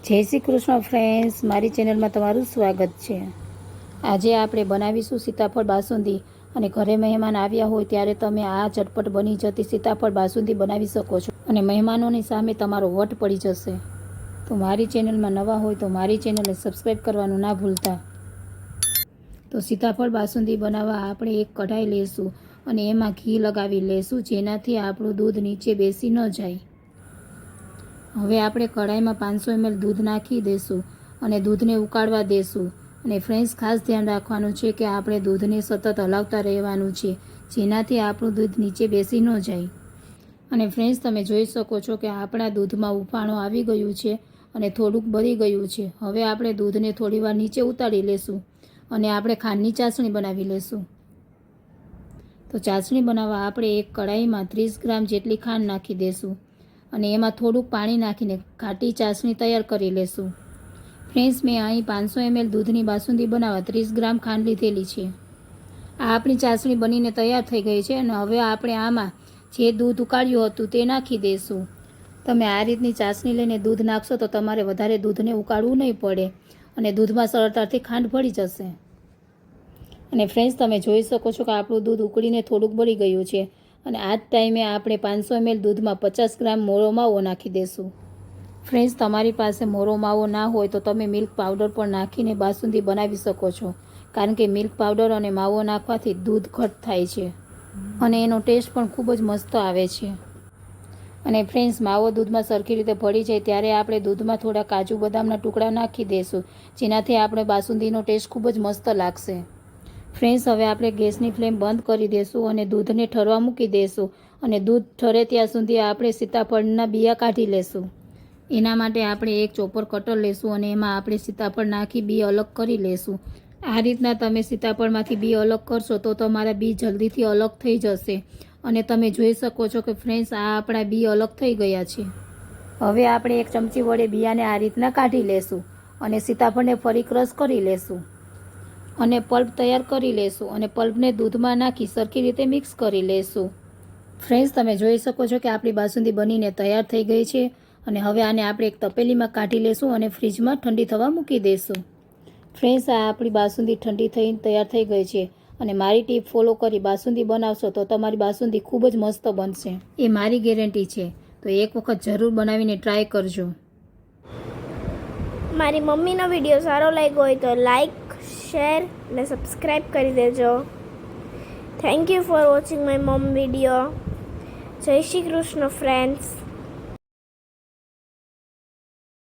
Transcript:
જય શ્રી કૃષ્ણ ફ્રેન્ડ્સ મારી ચેનલમાં તમારું સ્વાગત છે. આજે આપણે બનાવીશું સીતાફળ બાસુંદી અને ઘરે મહેમાન આવ્યા હોય ત્યારે તમે આ ચટપટ બની જતી સીતાફળ બાસુંદી બનાવી શકો છો અને મહેમાનોની સામે તમારો વટ પડી જશે. તો મારી ચેનલમાં નવા હોય તો મારી ચેનલને સબસ્ક્રાઈબ કરવાનું ના ભૂલતા. તો સીતાફળ બાસુંદી બનાવવા આપણે એક કઢાઈ લેશું અને એમાં ઘી લગાવી લેશું જેનાથી આપણું દૂધ નીચે બેસી ન જાય. હવે આપણે કઢાઈમાં પાંચસો એમએલ દૂધ નાખી દેશું અને દૂધને ઉકાળવા દેશું. અને ફ્રેન્ડ્સ, ખાસ ધ્યાન રાખવાનું છે કે આપણે દૂધને સતત હલાવતા રહેવાનું છે, જેનાથી આપણું દૂધ નીચે બેસી ન જાય. અને ફ્રેન્ડ્સ, તમે જોઈ શકો છો કે આપણા દૂધમાં ઉફાણો આવી ગયું છે અને થોડુંક બળી ગયું છે. હવે આપણે દૂધને થોડીવાર નીચે ઉતારી લેશું અને આપણે ખાંડની ચાસણી બનાવી લેશું. તો ચાસણી બનાવવા આપણે એક કઢાઈમાં ત્રીસ ગ્રામ જેટલી ખાંડ નાખી દેશું. અને એમાં થોડુંક પાણી નાખીને ઘાટી ચાસણી તૈયાર કરી લેશું. ફ્રેન્ડ્સ, મેં અહીં પાંચસો એમએલ દૂધની બાસુંદી બનાવવા ત્રીસ ગ્રામ ખાંડ લીધેલી છે. આ આપણી ચાસણી બનીને તૈયાર થઈ ગઈ છે અને હવે આપણે આમાં જે દૂધ ઉકાળ્યું હતું તે નાખી દઈશું તમે આ રીતની ચાસણી લઈને દૂધ નાખશો તો તમારે વધારે દૂધને ઉકાળવું નહીં પડે અને દૂધમાં સરળતાથી ખાંડ ભળી જશે. અને ફ્રેન્ડ્સ, તમે જોઈ શકો છો કે આપણું દૂધ ઉકળીને થોડુંક બળી ગયું છે. અને આ જ ટાઈમે આપણે પાંચસો એમએલ દૂધમાં પચાસ ગ્રામ મોળો માવો નાખી દેશું. ફ્રેન્ડ્સ, તમારી પાસે મોરો માવો ના હોય તો તમે મિલ્ક પાવડર પણ નાખીને બાસુંદી બનાવી શકો છો. કારણ કે મિલ્ક પાવડર અને માવો નાખવાથી દૂધ ઘટ થાય છે. અને એનો ટેસ્ટ પણ ખૂબ જ મસ્ત આવે છે. અને ફ્રેન્ડ્સ, માવો દૂધમાં સરખી રીતે ભળી જાય ત્યારે આપણે દૂધમાં થોડા કાજુ બદામના ટુકડા નાખી દઈશું જેનાથી આપણે બાસુંદીનો ટેસ્ટ ખૂબ જ મસ્ત લાગશે. ફ્રેન્ડ્સ, હવે આપણે ગેસની ફ્લેમ બંધ કરી દઈશું અને દૂધને ઠરવા મૂકી દઈશું અને દૂધ ઠરે ત્યાં સુધી આપણે સીતાફળના બિયા કાઢી લેશું. એના માટે આપણે એક ચોપર કટર લેશું અને એમાં આપણે સીતાફળ નાખી બી અલગ કરી લેશું. આ રીતના તમે સીતાફળમાંથી બી અલગ કરશો તો તમારા બી જલ્દીથી અલગ થઈ જશે. અને તમે જોઈ શકો છો કે ફ્રેન્ડ્સ, આ આપણા બી અલગ થઈ ગયા છે. હવે આપણે એક ચમચી વડે બિયાને આ રીતના કાઢી લેશું અને સીતાફળને ફરી ક્રશ કરી લેશું. અને પલ્પ તૈયાર કરી લેશું અને પલ્પને દૂધમાં નાખી સરખી રીતે મિક્સ કરી લેશું. ફ્રેન્ડ્સ, તમે જોઈ શકો છો કે આપણી બાસુંદી બનીને તૈયાર થઈ ગઈ છે અને હવે આને આપણે એક તપેલીમાં કાઢી લેશું અને ફ્રીજમાં ઠંડી થવા મૂકી દઈશું ફ્રેન્ડ્સ, આ આપણી બાસુંદી ઠંડી થઈને તૈયાર થઈ ગઈ છે અને મારી ટીપ ફોલો કરી બાસુંદી બનાવશો તો તમારી બાસુંદી ખૂબ જ મસ્ત બનશે. એ મારી ગેરંટી છે, તો એક વખત જરૂર બનાવીને ટ્રાય કરજો. મારી મમ્મીનો વીડિયો સારો લાગ્યો હોય તો લાઈક શેર અને સબસ્ક્રાઈબ કરી દેજો. Thank you for watching my mum video જય શ્રી કૃષ્ણ ફ્રેન્ડ્સ